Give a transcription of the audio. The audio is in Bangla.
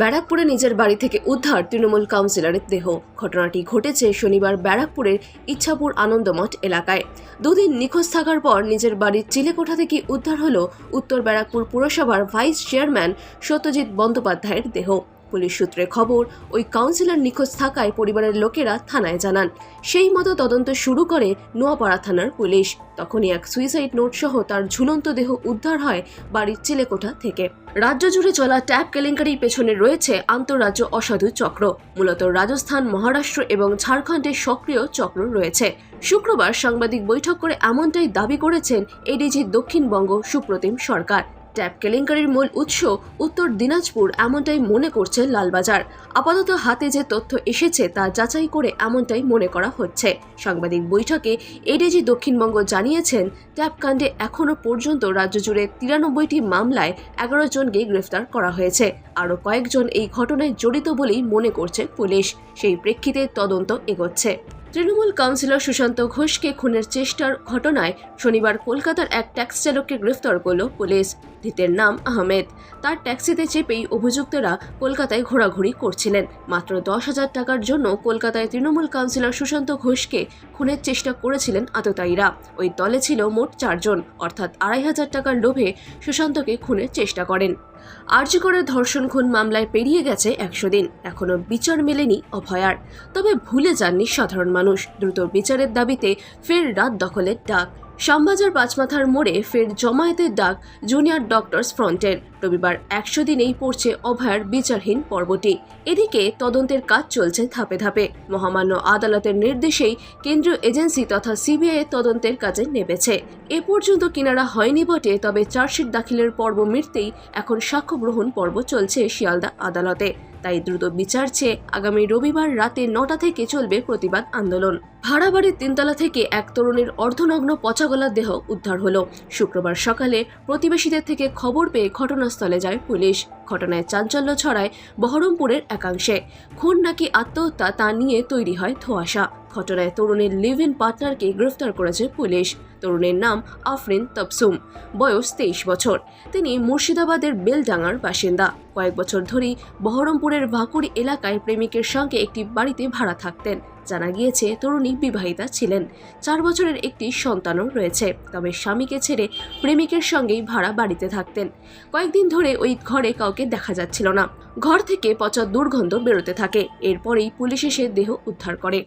ব্যারাকপুরে নিজের বাড়ি থেকে উদ্ধার তৃণমূল কাউন্সিলরের দেহ। ঘটনাটি ঘটেছে শনিবার ব্যারাকপুরের ইচ্ছাপুর আনন্দমঠ এলাকায়। দুদিন নিখোঁজ থাকার পর নিজের বাড়ির চিলেকোঠা থেকে উদ্ধার হল উত্তর ব্যারাকপুর পুরসভার ভাইস চেয়ারম্যান সত্যজিৎ বন্দ্যোপাধ্যায়ের দেহ। পুলিশ সূত্রে খবর, ওই কাউন্সিলর নিখোঁজ থাকায় পরিবারের লোকেরা থানায় জানান। সেই মতো তদন্ত শুরু করে নোয়াপাড়া থানার পুলিশ। তখনই এক সুইসাইড নোট সহ তার ঝুলন্ত দেহ উদ্ধার হয় বাড়ির চিলেকোঠা থেকে। রাজ্য জুড়ে চলা ট্যাব কেলেঙ্কারির পেছনে রয়েছে আন্তঃরাজ্য অসাধু চক্র। মূলত রাজস্থান, মহারাষ্ট্র এবং ঝাড়খণ্ডের সক্রিয় চক্র রয়েছে। শুক্রবার সাংবাদিক বৈঠক করে এমনটাই দাবি করেছেন এডিজি দক্ষিণবঙ্গ সুপ্রতিম সরকার। ট্যাব কেলেঙ্কারির মূল উৎস উত্তর দিনাজপুর, এমনটাই মনে করছে লালবাজার। আপাতত হাতে যে তথ্য এসেছে তা যাচাই করে এমনটাই মনে করা হচ্ছে। সাংবাদিক বৈঠকে এডিজি দক্ষিণবঙ্গ জানিয়েছেন ট্যাব কাণ্ডে এখনও পর্যন্ত রাজ্য জুড়ে তিরানব্বইটি মামলায় এগারো জনকে গ্রেফতার করা হয়েছে। আরও কয়েকজন এই ঘটনায় জড়িত বলেই মনে করছে পুলিশ। সেই প্রেক্ষিতে তদন্ত এগোচ্ছে। তৃণমূল কাউন্সিলর সুশান্ত ঘোষকে খুনের চেষ্টার ঘটনায় শনিবার কলকাতার এক ট্যাক্সি চালককে গ্রেফতার করল পুলিশ। ধৃতের নাম আহমেদ। তার ট্যাক্সিতে চেপেই অভিযুক্তরা কলকাতায় ঘোরাঘুরি করছিলেন। মাত্র দশ হাজার টাকার জন্য কলকাতায় তৃণমূল কাউন্সিলর সুশান্ত ঘোষকে খুনের চেষ্টা করেছিলেন আততায়ীরা। ওই দলে ছিল মোট চারজন, অর্থাৎ আড়াই হাজার টাকার লোভে সুশান্তকে খুনের চেষ্টা করেন। আর্যিকরের ধর্ষণ খুন মামলায় পেরিয়ে গেছে একশো দিন। এখনও বিচার মেলেনি অভয়ার। তবে ভুলে যাননি সাধারণ মানুষ। দ্রুত বিচারের দাবিতে ফের রাত দখলের ডাক। শ্যামবাজার পাঁচমাথার মোড়ে ফের জমায়েতের ডাক জুনিয়র ডক্টরস ফ্রন্টের। রবিবার একশো দিনেই পড়ছে অভয়ার বিচারহীন পর্বটি। এদিকে তদন্তের কাজ চলছে ধাপে ধাপে। মহামান্য আদালতের নির্দেশেই কেন্দ্রীয় এজেন্সি তথা সিবিআই তদন্তের কাজে নেমেছে। এ পর্যন্ত কিনারা হয়নি বটে, তবে চার্জশিট দাখিলের পর্ব মিটতেই এখন সাক্ষ্য গ্রহণ পর্ব চলছে শিয়ালদা আদালতে। তাই দ্রুত বিচার চেয়ে আগামী রবিবার রাতে নটা থেকে চলবে প্রতিবাদ আন্দোলন। ভাড়া বাড়ির তিনতলা থেকে এক তরুণীর অর্ধনগ্ন পচাগলার দেহ উদ্ধার হলো। শুক্রবার সকালে প্রতিবেশীদের থেকে খবর পেয়ে ঘটনাস্থলে যায় পুলিশ। ঘটনায় চাঞ্চল্য ছড়ায় বহরমপুরের একাংশে। খুন নাকি আত্মহত্যা তা নিয়ে তৈরি হয় ধোঁয়াশা। ঘটনায় তরুণীর লিভ ইন পার্টনারকে গ্রেফতার করেছে পুলিশ। তরুণীর নাম আফরিন তবসুম। বয়স তেইশ বছর। তিনি মুর্শিদাবাদের বেলডাঙ্গার বাসিন্দা। কয়েক বছর ধরেই বহরমপুরের ভাকুড়ি এলাকায় প্রেমিকের সঙ্গে একটি বাড়িতে ভাড়া থাকতেন। জানা গিয়েছে, তরুণী বিবাহিতা ছিলেন। চার বছরের একটি সন্তানও রয়েছে। তবে স্বামীকে ছেড়ে প্রেমিকের সঙ্গেই ভাড়া বাড়িতে থাকতেন। কয়েকদিন ধরে ওই ঘরে কাউকে দেখা যাচ্ছিল না। ঘর থেকে পচা দুর্গন্ধ বেরোতে থাকে। এরপরেই পুলিশ এসে দেহ উদ্ধার করে।